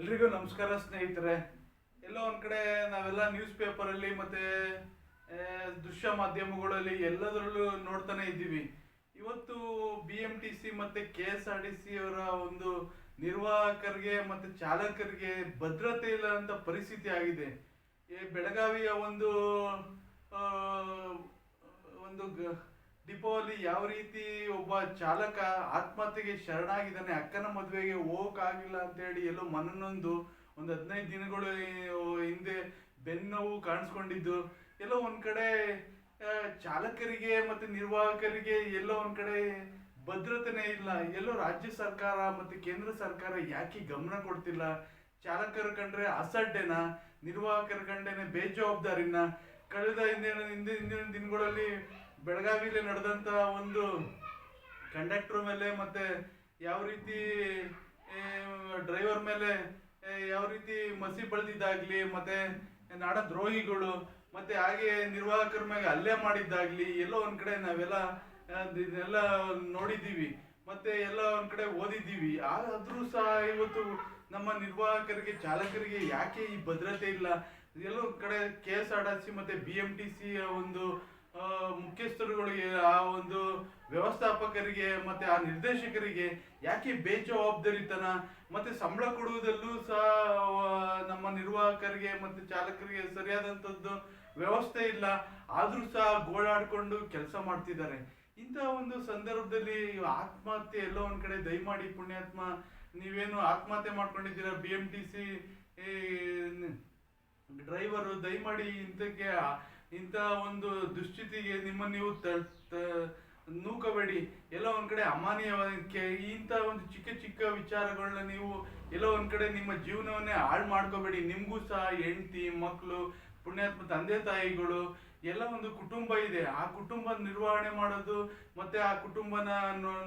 ಎಲ್ರಿಗೂ ನಮಸ್ಕಾರ ಸ್ನೇಹಿತರೆ. ಎಲ್ಲೋ ಒಂದು ಕಡೆ ನಾವೆಲ್ಲ ನ್ಯೂಸ್ ಪೇಪರಲ್ಲಿ ಮತ್ತೆ ದೃಶ್ಯ ಮಾಧ್ಯಮಗಳಲ್ಲಿ ಎಲ್ಲದರಲ್ಲೂ ನೋಡ್ತಾನೆ ಇದ್ದೀವಿ. ಇವತ್ತು ಬಿ ಎಂ ಟಿ ಸಿ ಮತ್ತೆ K S R T C ಅವರ ಒಂದು ನಿರ್ವಾಹಕರಿಗೆ ಮತ್ತೆ ಚಾಲಕರಿಗೆ ಭದ್ರತೆ ಇಲ್ಲ ಅಂತ ಪರಿಸ್ಥಿತಿ ಆಗಿದೆ. ಬೆಳಗಾವಿಯ ಒಂದು ಒಂದು ಡಿಪೋಲಿ ಯಾವ ರೀತಿ ಒಬ್ಬ ಚಾಲಕ ಆತ್ಮಹತ್ಯೆಗೆ ಶರಣಾಗಿದ್ದಾನೆ, ಅಕ್ಕನ ಮದುವೆಗೆ ಹೋಗಕ್ಕಾಗಿಲ್ಲ ಅಂತ ಹೇಳಿ ಎಲ್ಲೋ ಮನನೊಂದು ಒಂದು ಹದಿನೈದು ದಿನಗಳು ಹಿಂದೆ ಬೆನ್ನೋವು ಕಾಣಿಸ್ಕೊಂಡಿದ್ದು, ಎಲ್ಲೋ ಒಂದು ಕಡೆ ಚಾಲಕರಿಗೆ ಮತ್ತೆ ನಿರ್ವಾಹಕರಿಗೆ ಎಲ್ಲೋ ಒಂದು ಕಡೆ ಭದ್ರತೆನೇ ಇಲ್ಲ. ಎಲ್ಲೋ ರಾಜ್ಯ ಸರ್ಕಾರ ಮತ್ತೆ ಕೇಂದ್ರ ಸರ್ಕಾರ ಯಾಕೆ ಗಮನ ಕೊಡ್ತಿಲ್ಲ? ಚಾಲಕರು ಕಂಡ್ರೆ ಅಸಡ್ಡೆನ? ನಿರ್ವಾಹಕರ ಕಂಡೇನೆ ಬೇಜವಾಬ್ದಾರಿನ? ಕಳೆದ ಹಿಂದಿನ ಹಿಂದಿನ ದಿನಗಳಲ್ಲಿ ಬೆಳಗಾವಿಲಿ ನಡೆದಂತ ಒಂದು ಕಂಡಕ್ಟರ್ ಮೇಲೆ ಮತ್ತೆ ಯಾವ ರೀತಿ ಡ್ರೈವರ್ ಮೇಲೆ ಯಾವ ರೀತಿ ಮಸಿ ಬಳ್ದಿದ್ದಾಗಲಿ, ಮತ್ತೆ ನಾಡ ದ್ರೋಹಿಗಳು ಮತ್ತೆ ಹಾಗೆ ನಿರ್ವಾಹಕರ ಮೇಲೆ ಹಲ್ಲೆ ಮಾಡಿದ್ದಾಗ್ಲಿ, ಎಲ್ಲೋ ಒಂದು ಕಡೆ ನಾವೆಲ್ಲ ಇದನ್ನೆಲ್ಲ ನೋಡಿದ್ದೀವಿ, ಮತ್ತೆ ಎಲ್ಲ ಒಂದು ಕಡೆ ಓದಿದ್ದೀವಿ, ಆದ್ರೂ ಸಹ ಇವತ್ತು ನಮ್ಮ ನಿರ್ವಾಹಕರಿಗೆ, ಚಾಲಕರಿಗೆ ಯಾಕೆ ಈ ಭದ್ರತೆ ಇಲ್ಲ? ಎಲ್ಲೋ ಕಡೆ K S R T C ಮತ್ತೆ ಬಿ ಎಂ ಟಿ ಸಿ ಒಂದು ಮುಖ್ಯಸ್ಥರುಗಳಿಗೆ, ಆ ಒಂದು ವ್ಯವಸ್ಥಾಪಕರಿಗೆ, ಮತ್ತೆ ಆ ನಿರ್ದೇಶಕರಿಗೆ ಯಾಕೆ ಬೇಜವಾಬ್ದಾರಿತನ? ಮತ್ತೆ ಸಂಬಳ ಕೊಡುವುದಲ್ಲೂ ಸಹ ನಮ್ಮ ನಿರ್ವಾಹಕರಿಗೆ ಮತ್ತೆ ಚಾಲಕರಿಗೆ ಸರಿಯಾದಂಥದ್ದು ವ್ಯವಸ್ಥೆ ಇಲ್ಲ. ಆದರೂ ಸಹ ಗೋಳಾಡಿಕೊಂಡು ಕೆಲಸ ಮಾಡ್ತಿದ್ದಾರೆ. ಇಂಥ ಒಂದು ಸಂದರ್ಭದಲ್ಲಿ ಆತ್ಮಹತ್ಯೆ ಎಲ್ಲೋ ಒಂದು ಕಡೆ ದಯಮಾಡಿ ಪುಣ್ಯಾತ್ಮ, ನೀವೇನು ಆತ್ಮಹತ್ಯೆ ಮಾಡ್ಕೊಂಡಿದ್ದೀರಾ? B M T C driver, ದಯಮಾಡಿ ಇಂಥಕ್ಕೆ ಇಂಥ ಒಂದು ದುಸ್ಥಿತಿಗೆ ನಿಮ್ಮನ್ನು ನೀವು ನೂಕಬೇಡಿ. ಎಲ್ಲ ಒಂದು ಕಡೆ ಅಮಾನ್ಯವಾದಕ್ಕೆ ಇಂಥ ಒಂದು ಚಿಕ್ಕ ಚಿಕ್ಕ ವಿಚಾರಗಳನ್ನ ನೀವು ಎಲ್ಲ ಒಂದು ಕಡೆ ನಿಮ್ಮ ಜೀವನವನ್ನೇ ಹಾಳು ಮಾಡ್ಕೋಬೇಡಿ. ನಿಮಗೂ ಸಹ ಹೆಂಡತಿ ಮಕ್ಕಳು ಪುಣ್ಯಾತ್ಮ, ತಂದೆ, ತಾಯಿಗಳು ಎಲ್ಲ ಒಂದು ಕುಟುಂಬ ಇದೆ. ಆ ಕುಟುಂಬ ನಿರ್ವಹಣೆ ಮಾಡೋದು ಮತ್ತೆ ಆ ಕುಟುಂಬನ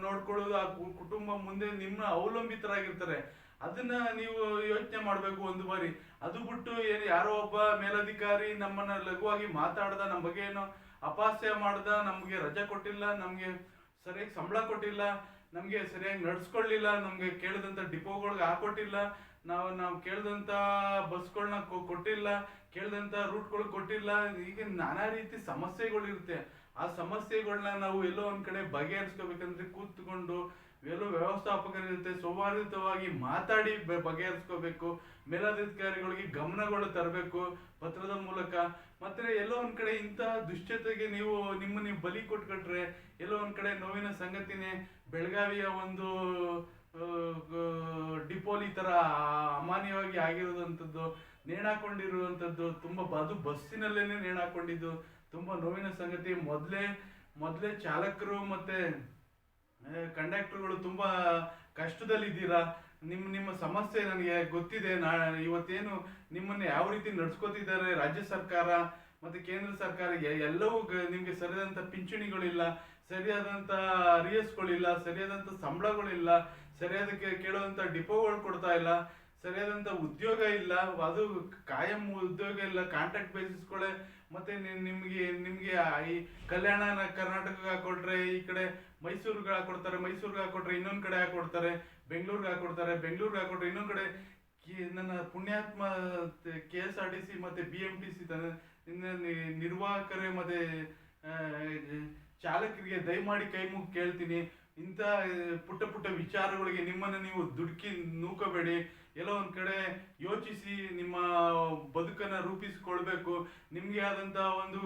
ನೋಡ್ಕೊಳ್ಳೋದು, ಆ ಕುಟುಂಬ ಮುಂದೆ ನಿಮ್ಮ ಅವಲಂಬಿತರಾಗಿರ್ತಾರೆ. ಅದನ್ನ ನೀವು ಯೋಚನೆ ಮಾಡಬೇಕು ಒಂದು ಬಾರಿ. ಅದು ಬಿಟ್ಟು ಏನು ಯಾರೋ ಒಬ್ಬ ಮೇಲಧಿಕಾರಿ ನಮ್ಮನ್ನ ಲಘುವಾಗಿ ಮಾತಾಡ್ದ ನಮ್ಮ ಬಗ್ಗೆ ಏನೋ ಅಪಾಸ್ಯ ಮಾಡ್ದ, ನಮಗೆ ರಜೆ ಕೊಟ್ಟಿಲ್ಲ, ನಮಗೆ ಸರಿಯಾಗಿ ಸಂಬಳ ಕೊಟ್ಟಿಲ್ಲ, ನಮಗೆ ಸರಿಯಾಗಿ ನಡ್ಸ್ಕೊಳ್ಳಿಲ್ಲ, ನಮಗೆ ಕೇಳಿದಂಥ ಡಿಪೋಗಳಿಗೆ ಹಾಕೊಟ್ಟಿಲ್ಲ, ನಾವು ನಾವು ಕೇಳಿದಂತ ಬಸ್ಗಳನ್ನ ಕೊಟ್ಟಿಲ್ಲ ಕೇಳಿದಂಥ ರೂಟ್ಗಳು ಕೊಟ್ಟಿಲ್ಲ, ಹೀಗೆ ನಾನಾ ರೀತಿ ಸಮಸ್ಯೆಗಳು ಇರುತ್ತೆ ಆ ಸಮಸ್ಯೆಗಳನ್ನ ನಾವು ಎಲ್ಲೋ ಒಂದ್ ಕಡೆ ಬಗೆಹರಿಸ್ಕೋಬೇಕಂದ್ರೆ ಕೂತ್ಕೊಂಡು ಎಲ್ಲೋ ವ್ಯವಸ್ಥಾಪಕರಿರುತ್ತೆ. ಜೊತೆ ಮಾತಾಡಿ ಬಗೆಹರಿಸ್ಕೋಬೇಕು. ಮೇಲಾಧಿಕಾರಿಗಳಿಗೆ ಗಮನಗಳು ತರಬೇಕು. ಪತ್ರದ ಮೂಲಕ. ಮತ್ತೆ ಎಲ್ಲೋ ಒಂದ್ ಕಡೆ ಇಂತಹ ದುಶ್ಚತೆಗೆ ನೀವು ನಿಮ್ಮ ನೀವು ಬಲಿ ಕೊಟ್ಕೊಟ್ರೆ, ಎಲ್ಲೋ ಒಂದ್ ಕಡೆ ನೋವಿನ ಸಂಗತಿನೇ ಬೆಳಗಾವಿಯ ಒಂದು ಡಿಪೋಲಿ ತರ ಅಮಾನ್ಯವಾಗಿ ಆಗಿರೋದಂಥದ್ದು ನೇಣಾಕೊಂಡಿರುವಂಥದ್ದು, ತುಂಬಾ ಬಾದು ಅದು ಬಸ್ಸಿನಲ್ಲೇನೆ ನೇಣಾಕೊಂಡಿದ್ದು, ತುಂಬಾ ನೋವಿನ ಸಂಗತಿ. ಮೊದಲೇ ಮೊದಲೇ ಚಾಲಕರು ಮತ್ತೆ ಕಂಡಕ್ಟರ್ಗಳು ತುಂಬಾ ಕಷ್ಟದಲ್ಲಿದ್ದೀರಾ? ನಿಮ್ಮ ನಿಮ್ಮ ಸಮಸ್ಯೆ ನನಗೆ ಗೊತ್ತಿದೆ. ನಾ, ಇವತ್ತೇನು ನಿಮ್ಮನ್ನ ಯಾವ ರೀತಿ ನಡ್ಸ್ಕೊತಿದ್ದಾರೆ ರಾಜ್ಯ ಸರ್ಕಾರ ಮತ್ತೆ ಕೇಂದ್ರ ಸರ್ಕಾರ? ಎಲ್ಲವೂ ನಿಮಗೆ ಸರಿಯಾದಂತ ಪಿಂಚಣಿಗಳಿಲ್ಲ ಅರಿಯಸ್ಗಳಿಲ್ಲ ಸರಿಯಾದಂತ ಸಂಬಳಗಳಿಲ್ಲ ಸರಿಯಾದ ಕೇಳುವಂಥ ಡಿಪೋಗಳು ಕೊಡ್ತಾ ಇಲ್ಲ. ಸರಿಯಾದಂತ ಉದ್ಯೋಗ ಇಲ್ಲ, ಅದು ಕಾಯಂ ಉದ್ಯೋಗ ಇಲ್ಲ ಕಾಂಟ್ರಾಕ್ಟ್ ಬೇಸಿಸ್ಗಳೇ ಮತ್ತೆ ನಿಮಗೆ, ನಿಮ್ಗೆ ಈ ಕಲ್ಯಾಣ ಕರ್ನಾಟಕಕ್ಕೆ ಕರ್ನಾಟಕ ಹಾಕೊಟ್ರೆ, ಈ ಕಡೆ ಮೈಸೂರಿಗೆ ಹಾಕೊಡ್ತಾರೆ, ಮೈಸೂರಿಗೆ ಹಾಕೊಟ್ರೆ ಇನ್ನೊಂದ್ ಕಡೆ ಹಾಕೊಡ್ತಾರೆ, ಬೆಂಗಳೂರಿಗೆ ಹಾಕೊಡ್ತಾರೆ, ಬೆಂಗಳೂರಿಗೆ ಹಾಕೊಟ್ರೆ ಇನ್ನೊಂದ್ ಕಡೆ ನನ್ನ ಪುಣ್ಯಾತ್ಮ K S R T C ಮತ್ತೆ ಬಿ ಎಂ ಟಿ ಸಿ ನಿರ್ವಾಹಕರೇ ಮತ್ತೆ ಚಾಲಕರಿಗೆ ದಯಮಾಡಿ ಕೈ ಮುಗಿ ಕೇಳ್ತೀನಿ. ಇಂಥ ಪುಟ್ಟ ಪುಟ್ಟ ವಿಚಾರಗಳಿಗೆ ನಿಮ್ಮನ್ನ ನೀವು ದುಡುಕಿ ನೂಕೋಬೇಡಿ. ಎಲ್ಲೋ ಒಂದು ಕಡೆ ಯೋಚಿಸಿ ನಿಮ್ಮ ಬದುಕನ್ನ ರೂಪಿಸಿಕೊಳ್ಬೇಕು. ನಿಮಗೆ ಆದಂತ ಒಂದು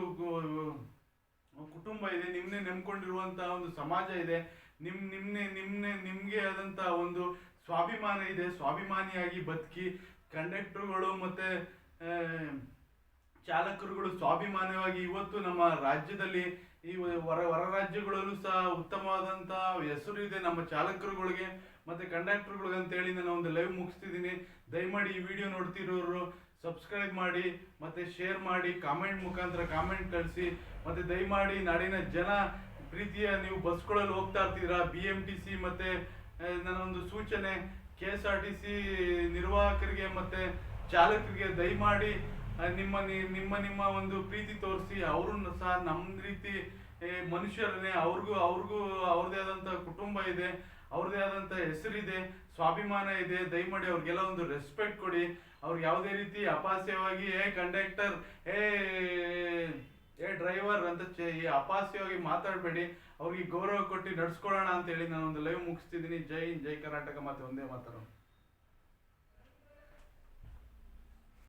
ಕುಟುಂಬ ಇದೆ ನಿಮ್ಮನ್ನೇ ನಂಬ್ಕೊಂಡಿರುವಂತ ಒಂದು ಸಮಾಜ ಇದೆ. ನಿಮ್ಮ ನಿಮ್ಮನ್ನೇ ನಿಮ್ಮನ್ನೇ ನಿಮಗೆ ಆದಂತ ಒಂದು ಸ್ವಾಭಿಮಾನ ಇದೆ. ಸ್ವಾಭಿಮಾನಿಯಾಗಿ ಬದುಕಿ, ಕಂಡಕ್ಟರ್ಗಳು ಮತ್ತೆ ಚಾಲಕರುಗಳು ಸ್ವಾಭಿಮಾನವಾಗಿ ಇವತ್ತು ನಮ್ಮ ರಾಜ್ಯದಲ್ಲಿ ಈ ಹೊರ ಹೊರ ರಾಜ್ಯಗಳಲ್ಲೂ ಸಹ ಉತ್ತಮವಾದಂಥ ಹೆಸರು ಇದೆ ನಮ್ಮ ಚಾಲಕರುಗಳಿಗೆ ಮತ್ತೆ ಕಂಡಕ್ಟರ್ಗಳಿಗೆ ಅಂತ ಹೇಳಿ ನಾನು ಒಂದು ಲೈವ್ ಮುಗಿಸ್ತಿದ್ದೀನಿ. ದಯಮಾಡಿ ಈ ವಿಡಿಯೋ ನೋಡ್ತಿರೋರು ಸಬ್ಸ್ಕ್ರೈಬ್ ಮಾಡಿ, ಮತ್ತೆ ಶೇರ್ ಮಾಡಿ ಕಾಮೆಂಟ್ ಮುಖಾಂತರ ಕಾಮೆಂಟ್ ಕಳಿಸಿ, ಮತ್ತೆ ದಯಮಾಡಿ ನಾಡಿನ ಜನ ಪ್ರೀತಿಯ ನೀವು ಬಸ್ಗಳಲ್ಲಿ ಹೋಗ್ತಾ ಇರ್ತೀರಾ? ಬಿ ಎಂ ಟಿ ಸಿ ಮತ್ತೆ ನನ್ನೊಂದು ಸೂಚನೆ K S R T C ನಿರ್ವಾಹಕರಿಗೆ ಮತ್ತೆ ಚಾಲಕರಿಗೆ ದಯಮಾಡಿ ನಿಮ್ಮ ನಿಮ್ಮ ನಿಮ್ಮ ಒಂದು ಪ್ರೀತಿ ತೋರಿಸಿ ಅವ್ರನ್ನ ಸಹ ನಮ್ಮ ರೀತಿ ಮನುಷ್ಯರನ್ನೇ ಅವ್ರಿಗೂ ಅವ್ರಿಗೂ ಅವ್ರದೇ ಆದಂತ ಕುಟುಂಬ ಇದೆ, ಅವ್ರದೇ ಆದಂತ ಹೆಸರಿದೆ, ಸ್ವಾಭಿಮಾನ ಇದೆ, ದಯಮಾಡಿ ಅವ್ರಿಗೆಲ್ಲ ಒಂದು ರೆಸ್ಪೆಕ್ಟ್ ಕೊಡಿ. ಅವ್ರಿಗೆ ಯಾವುದೇ ರೀತಿ ಅಪಾಸ್ಯವಾಗಿ, ಏ ಕಂಡಕ್ಟರ್ ಏ ಏ ಡ್ರೈವರ್ ಅಂತ ಚೆ- ಅಪಾಸ್ಯವಾಗಿ ಮಾತಾಡಬೇಡಿ. ಅವ್ರಿಗೆ ಗೌರವ ಕೊಟ್ಟು ನಡ್ಸ್ಕೊಳ್ಳೋಣ ಅಂತ ಹೇಳಿ ನಾನು ಒಂದು ಲೈವ್ ಮುಗಿಸ್ತಿದ್ದೀನಿ. ಜೈ ಜೈ ಕರ್ನಾಟಕ ಮತ್ತೆ ಒಂದೇ ಮಾತಾಡೋಣ